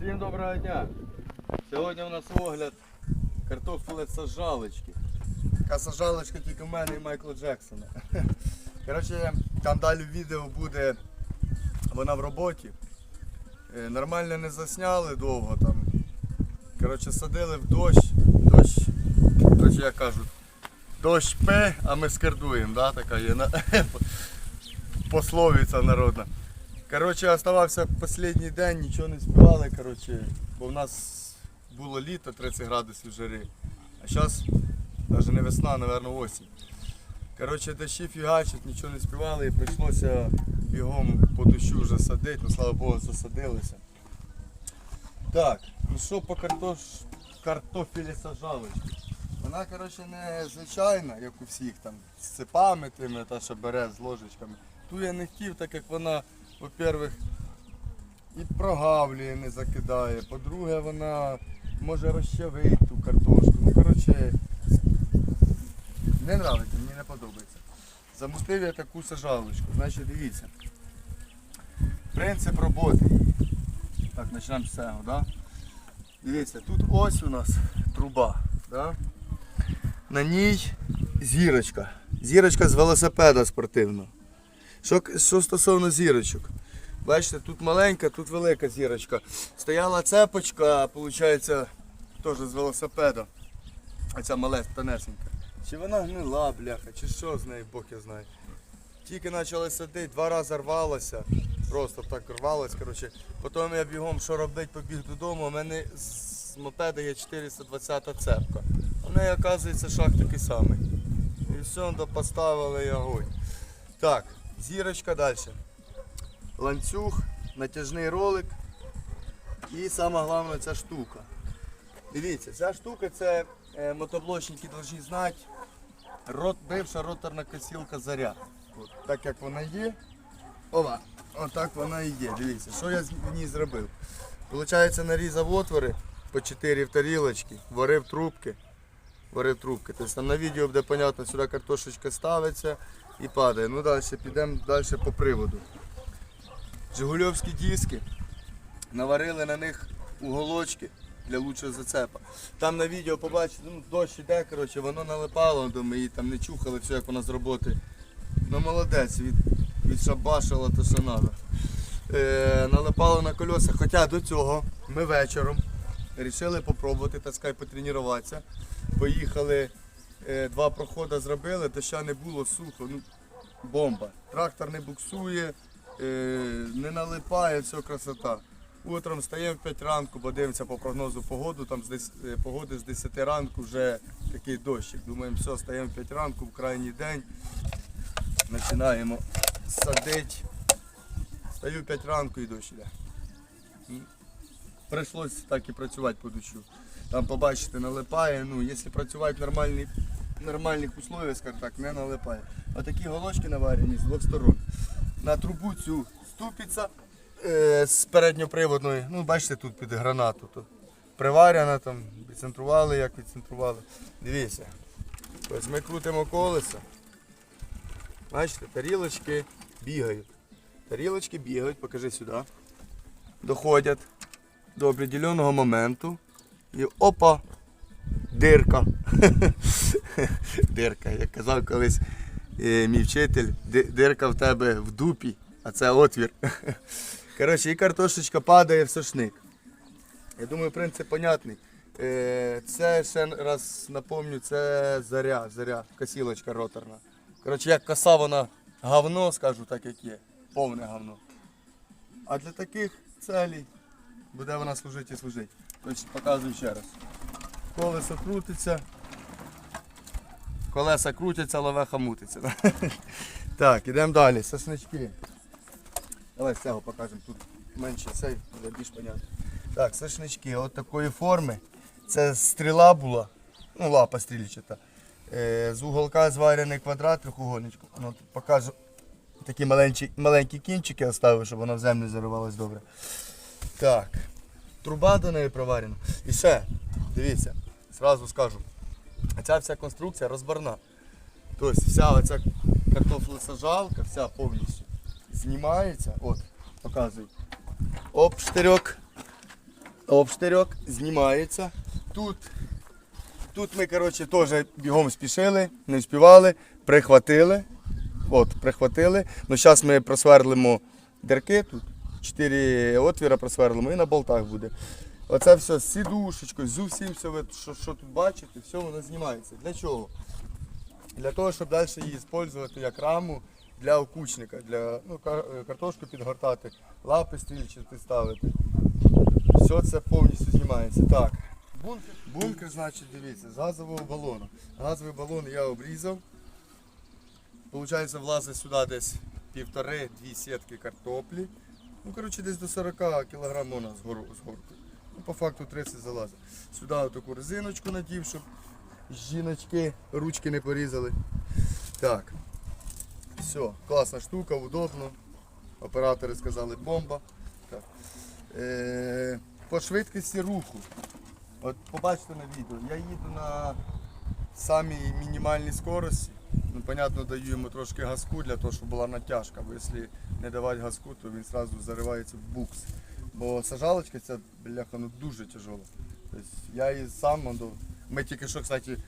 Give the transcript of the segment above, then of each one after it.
Всім доброго дня! Сьогодні у нас огляд картофеле сажалочки. Така сажалочка тільки в мене і Майкла Джексона. Коротше, там далі відео буде вона в роботі. Е, Нормально не засняли довго там. Коротше, садили в дощ. Дощ, коротше, як кажуть, дощ пе, а ми скердуємо, да? така є пословиця народна. Коротше, оставався останній день, нічого не співали, коротше, бо в нас було літо 30 градусів жари. А зараз навіть не весна, мабуть, осінь. Коротше, дощі фігачать, нічого не співали і прийшлося бігом по дощу вже садити, ну слава Богу, засадилися. Так, ну що по картош... картофелі сажалочки? Вона, коротше, не звичайна, як у всіх там, з цепами тими, та що бере з ложечками. Ту я не хотів, так як вона, по-перше, і прогавлює, не закидає. По-друге, вона може розчавити ту картошку. Ну, коротше, не нравиться, мені не подобається. Замутив я таку сажалочку. Значить, дивіться. Принцип роботи. Так, почнемо з цього, да? Дивіться, тут ось у нас труба. Да? На ній зірочка. Зірочка з велосипеда спортивного. Що, що стосовно зірочок. Бачите, тут маленька, тут велика зірочка. Стояла цепочка, виходить, теж з велосипеда. Оця малесенька, тонесенька. Чи вона гнила, бляха, чи що з нею, Бог я знаю. Тільки почали садити, два рази рвалося. Просто так рвалось, коротше. Потім я бігом, що робити, побіг додому. У мене з мопеда є 420-та цепка. В неї, оказується, шаг такий самий. І все, поставили і огонь. Так, зірочка далі. Ланцюг, натяжний ролик. І саме головне ця штука. Дивіться, ця штука це е, мотоблочники повинні знати. Рот, бивша роторна косілка заря. От, так як вона є. Ова, отак вона і є. Дивіться, що я в ній зробив. Получається, нарізав отвори по 4 в тарілочки, варив трубки. Варив трубки. Тобто на відео буде понятно, сюди картошечка ставиться і падає. Ну далі підемо далі по приводу. Жигульовські диски. Наварили на них уголочки для лучшого зацепа. Там на відео побачите, ну, дощ іде, коротше, воно налипало, до ми її там не чухали, все як вона з роботи. Ну молодець, від, відшабашила те, що треба. Е, налипало на колеса. Хоча до цього ми вечором вирішили попробувати, так сказати, потренуватися. Поїхали, два проходи зробили, доща не було сухо. Ну, бомба. Трактор не буксує, е, не налипає, все красота. Утром встаємо в 5 ранку, бо дивимося по прогнозу погоду, там з дес- е, погоди з 10 ранку вже такий дощик. Думаємо, все, стаємо в 5 ранку, в крайній день. Починаємо садити. Стаю в 5 ранку і дощ іде. М. Прийшлось так і працювати по дощу. Там побачите, налипає. Ну, якщо працювати в нормальних, условиях, скажімо так, не налипає. Отакі голочки наварені з двох сторон. На трубу цю ступиться е, з передньоприводної. Ну, бачите, тут під гранату. То приварена там, відцентрували, як відцентрували. Дивіться. Ось ми крутимо колесо. Бачите, тарілочки бігають. Тарілочки бігають, покажи сюди. Доходять до определеного моменту. І опа! Дирка. Дирка. Як казав колись е, мій вчитель, дирка в тебе в дупі, а це отвір. Коротше, і картошечка падає в сошник. Я думаю, принцип понятний. Е, Це ще раз напомню, це заря, заря, косілочка роторна. Коротше, як коса вона говно, скажу так як є. Повне говно. А для таких целей буде вона служити і служити. Тобто показую ще раз. Колесо крутиться. Колеса крутяться, лавеха мутиться. Так, ідемо далі. Соснички. Давай з цього покажемо. Тут менше цей, буде більш понятно. Так, соснички от такої форми. Це стріла була, ну лапа стрільчата. Е, з уголка зварений квадрат трьохугольничку. Ну, покажу такі маленькі, маленькі кінчики оставив, щоб вона в землю заривалась добре. Так. Труба до неї проварена. І ще, дивіться, зразу скажу. Ця вся конструкція розбарна. Тобто вся оця картофлесажалка, вся повністю знімається. От, показую. Оп, штирьок. обштирьок, знімається. Тут, тут ми, коротше, теж бігом спішили, не вспівали, прихватили. От, прихватили. Ну, зараз ми просверлимо дірки тут. Чотири отвіра просверлимо і на болтах буде. Оце все з сідушечкою, з усім все, ви, що, що тут бачите, все воно знімається. Для чого? Для того, щоб далі її використовувати як раму для окучника, для ну, е, картошку підгортати, лапи стрільчати ставити. Все це повністю знімається. Так. Бункер, бункер, значить, дивіться, з газового балону. Газовий балон я обрізав. Получається, влазить сюди десь півтори-дві сітки картоплі. Ну, коротше, десь до 40 кг вона з горки. Ну, по факту 30 залазить. Сюди таку резиночку надів, щоб жіночки ручки не порізали. Так. Все, класна штука, удобно. Оператори сказали бомба. Так. Е, по швидкості руху. От побачите на відео, я їду на самій мінімальній скорості. Ну, понятно, даю йому трошки газку для того, щоб була натяжка, бо якщо не давати газку, то він одразу заривається в букс. Бо сажалочка ця бляха ну, дуже тяжела. Тобто я її сам, до- ми тільки що, кстати,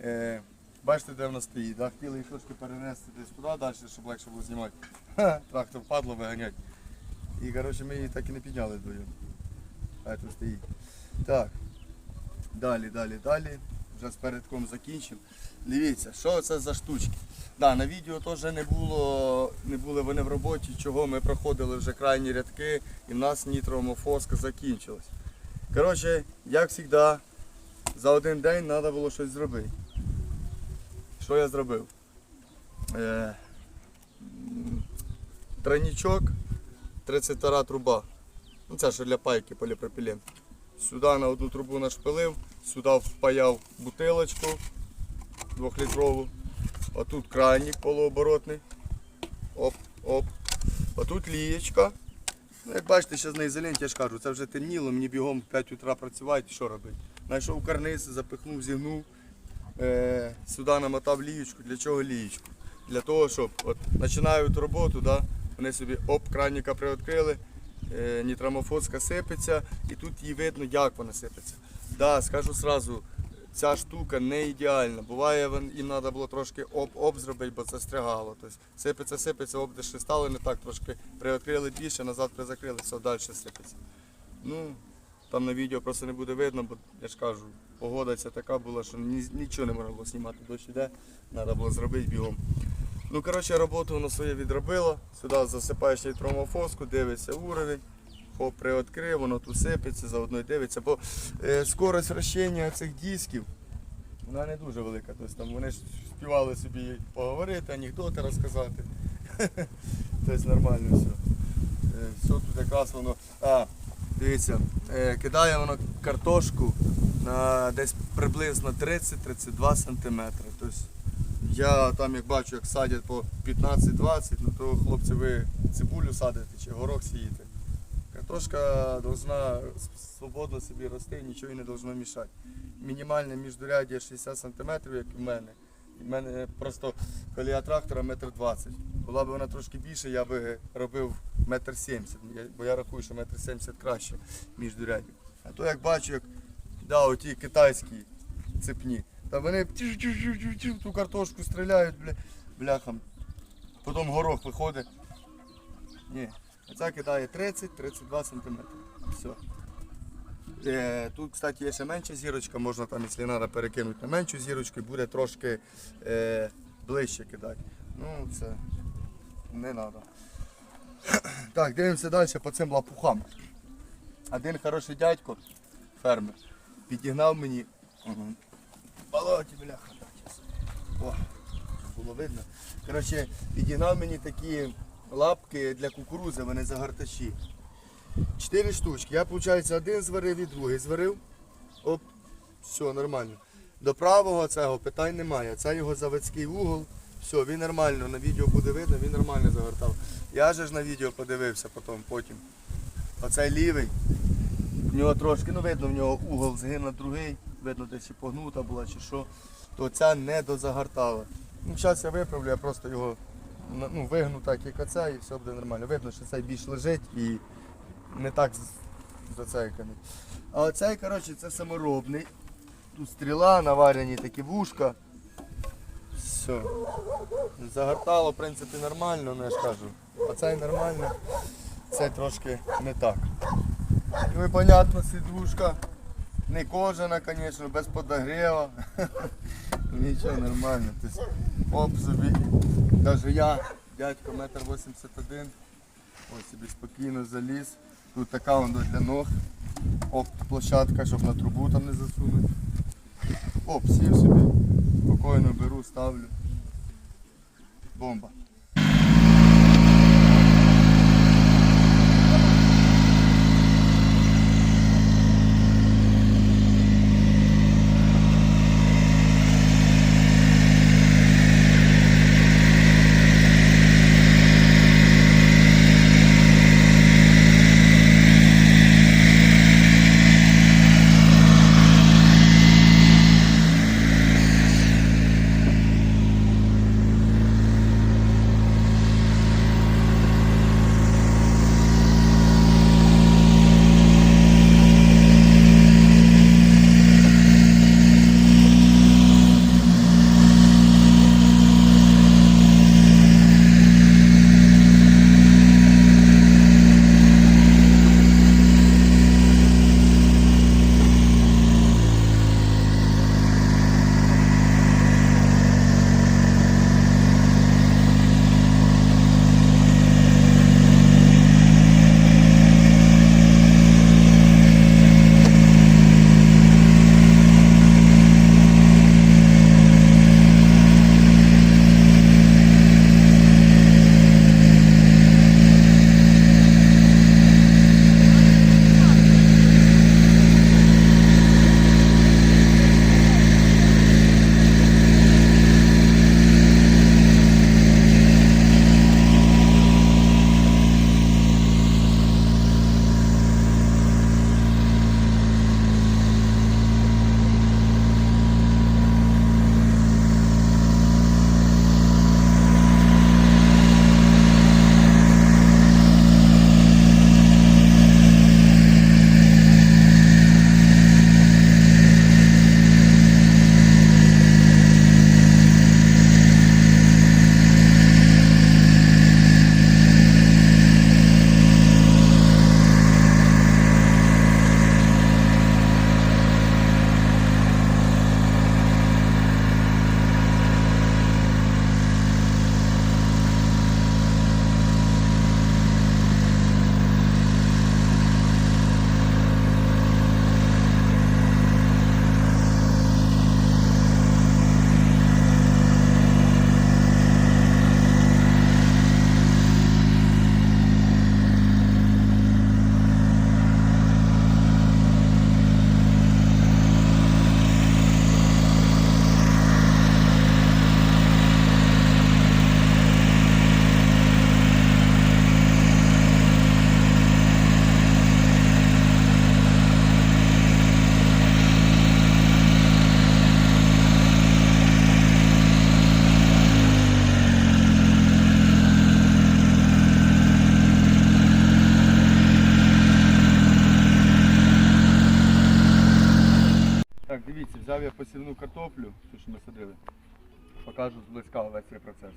е, бачите, де вона стоїть, да? хотіли її трошки перенести десь туди далі, щоб легше було знімати. Ха, трактор падло виганять. І коротше, ми її так і не підняли. А тут стоїть. Так. Далі, далі, далі. Вже з передком закінчимо. Дивіться, що це за штучки. Да, на відео теж не було, не були вони в роботі, чого ми проходили вже крайні рядки і в нас нітромофоска закінчилась. Коротше, як завжди, за один день треба було щось зробити. Що я зробив? Е, тройничок, 32 труба. Ну, це ще для пайки поліпропілен. Сюди на одну трубу нашпилив, сюди впаяв бутилочку двохлітрову. Отут крайник полуоборотний. Оп, оп. Отут лієчка. Ну, як бачите, зараз на ізоленті, я ж кажу, це вже темніло, мені бігом в 5 утра працювати, що робити? Знайшов карниз, запихнув, зігнув, е, сюди намотав лієчку. Для чого лієчку? Для того, щоб от, починають роботу, да, вони собі оп, краніка приоткрили, е, нітрамофоска сипеться, і тут її видно, як вона сипеться. Да, скажу сразу, ця штука не ідеальна. Буває, їм треба було трошки оп-оп зробити, бо застрягало. Тобто сипеться, сипеться, деші стали не так, трошки приоткрили більше, назад призакрили, все, далі сипеться. Ну, там на відео просто не буде видно, бо я ж кажу, погода ця така була, що нічого не можна було знімати, дощ іде, треба було зробити бігом. Ну, коротше, роботу воно своє відробило. Сюди засипаєш нітромофоску, дивиться уровень. Хоп, приоткрив, воно тут сипеться, заодно й дивиться. Бо е, скорость вращення цих дисків вона не дуже велика. Тобто, там вони ж співали собі поговорити, анекдоти розказати. Тобто нормально все. Е, все тут якраз воно. А, дивіться, е, кидає воно картошку на десь приблизно 30-32 см. Тобто, я там як бачу, як садять по 15-20, ну то хлопці ви цибулю садите чи горох сієте. Картошка должна свободно собі рости, нічого їй не должно мішати. Мінімальне міждуряддя 60 см, як в мене. У мене просто колія трактора метр двадцять. Була б вона трошки більше, я би робив метр сімдесят, бо я рахую, що метр сімдесят краще міждуряддя. А то як бачу, як да, оті китайські цепні. Та вони ту картошку стріляють, бля, бляхам. Потім горох виходить. Ні, оця кидає 30-32 см. Все. Тут, кстати, є ще менша зірочка, можна там, якщо треба, перекинути на меншу зірочку і буде трошки е, ближче кидати. Ну, це не треба. Так, дивимося далі по цим лапухам. Один хороший дядько, фермер, підігнав мені. Угу. Болоті, бляха. О, було видно. Коротше, підігнав мені такі лапки для кукурузи, вони загортачі. Чотири штучки. Я, виходить, один зварив і другий зварив. Оп, все, нормально. До правого цього питань немає. Це його заводський угол. Все, він нормально, на відео буде видно, він нормально загортав. Я же ж на відео подивився потім, потім. Оцей лівий. В нього трошки, ну видно, в нього угол згин на другий, видно, десь і погнута була чи що, то ця не дозагортала. Ну, зараз я виправлю, я просто його ну, вигну так, як оце, і все буде нормально. Видно, що цей більш лежить і не так зацейканий. А оцей, коротше, це саморобний. Тут стріла, наварені такі вушка. Все. Загортало, в принципі, нормально, ну я ж кажу. Оцей нормально, цей трошки не так. Ну і понятно, сидушка. Не кожана, звісно, без подогрева. Нічого нормально. Оп собі. Даже я, дядько, метр 81. Ось собі спокійно заліз. Тут така воно для ног. Оп, площадка, щоб на трубу там не засунути. Оп, сів собі. Спокійно беру, ставлю. Бомба. Дивіться, взяв я посівну картоплю, що ми садили. Покажу зблизька весь цей процес.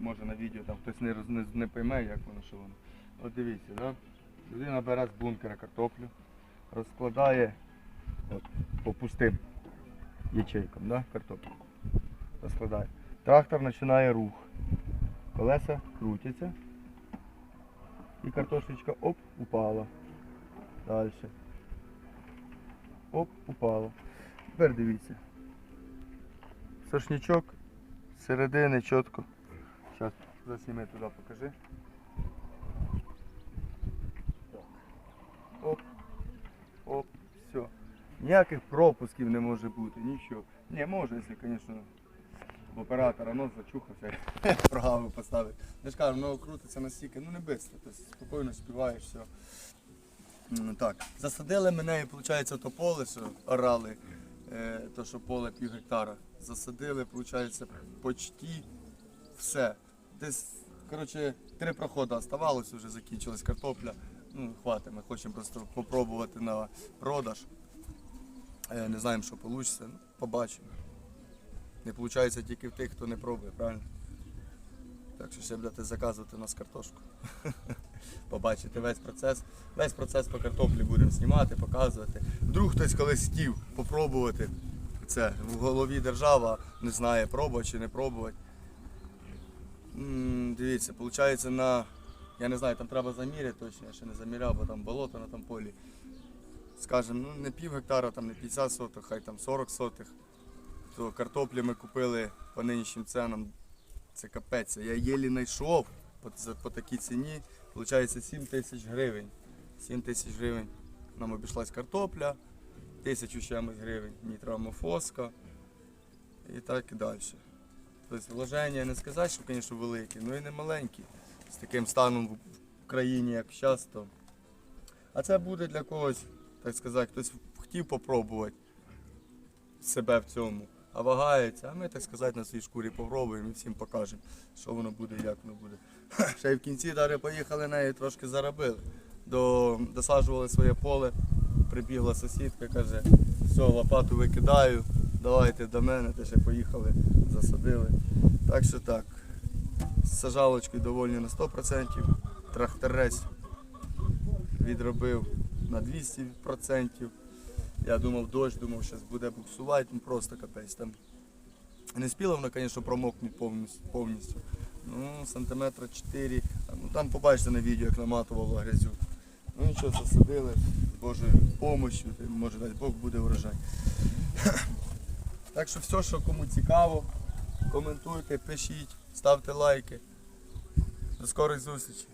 Може на відео там хтось не, не, не пойме, як воно, що воно. От дивіться, да? людина бере з бункера картоплю, розкладає от, по пустим ячейкам, да? картоплю. Розкладає. Трактор починає рух. Колеса крутяться. І картошечка оп, упала. Далі. Оп, упало. Тепер дивіться. Сошнячок середини чітко. Зараз засніми туди покажи. Оп. Оп, все. Ніяких пропусків не може бути, нічого. Не, може, якщо, звісно, оператора нос зачухався, програму поставить. Я ж кажу, воно крутиться настільки, ну не бистро, тобто спокійно співаєш, все. Так, засадили мене, і виходить, то поле, що орали, то що поле пів гектара. Засадили, виходить, почти все. Десь, коротше, три проходи оставалося, вже закінчилась картопля. ну, хватить. Ми хочемо просто попробувати на продаж. Е, Не знаємо, що вийде, ну, побачимо. Не виходить тільки в тих, хто не пробує, правильно? Так що ще будете заказувати у нас картошку. Побачите весь процес. Весь процес по картоплі будемо знімати, показувати. Вдруг хтось колись хотів попробувати це. В голові держава не знає, пробувати чи не пробувати. Дивіться, виходить на. Я не знаю, там треба заміряти точно, я ще не заміряв, бо там болото на тому полі. Скажем, ну не пів гектара, там не 50 сотих, хай там 40 сотих. То картоплі ми купили по нинішнім ценам. Це капець. Я єлі знайшов по, по такій ціні. Виходить 7 тисяч гривень. 7 тисяч гривень нам обійшлась картопля, тисячу чимось гривень нітрамофоска і так і далі. Тобто вложення не сказати, що, звісно, великі, ну і не маленькі. З таким станом в країні, як зараз, то. А це буде для когось, так сказати, хтось хотів попробувати себе в цьому, а вагається, а ми, так сказати, на своїй шкурі попробуємо і всім покажемо, що воно буде як воно буде. Ще й в кінці далі поїхали нею трошки заробили. До, досаджували своє поле, прибігла сусідка, каже, все, лопату викидаю, давайте до мене, те ще поїхали, засадили. Так що так. З сажалочкою довольні на 100%. Тракторець відробив на 200%. Я думав, дощ, думав, зараз буде буксувати, ну просто капець там. Не спіло воно, звісно, промокнути повністю. Ну, сантиметра 4. Ну там побачите на відео, як наматувало грязю. Ну нічого, засадили з Божою допомогою, може дай Бог буде врожай. Так що все, що кому цікаво, коментуйте, пишіть, ставте лайки. До скорих зустрічей.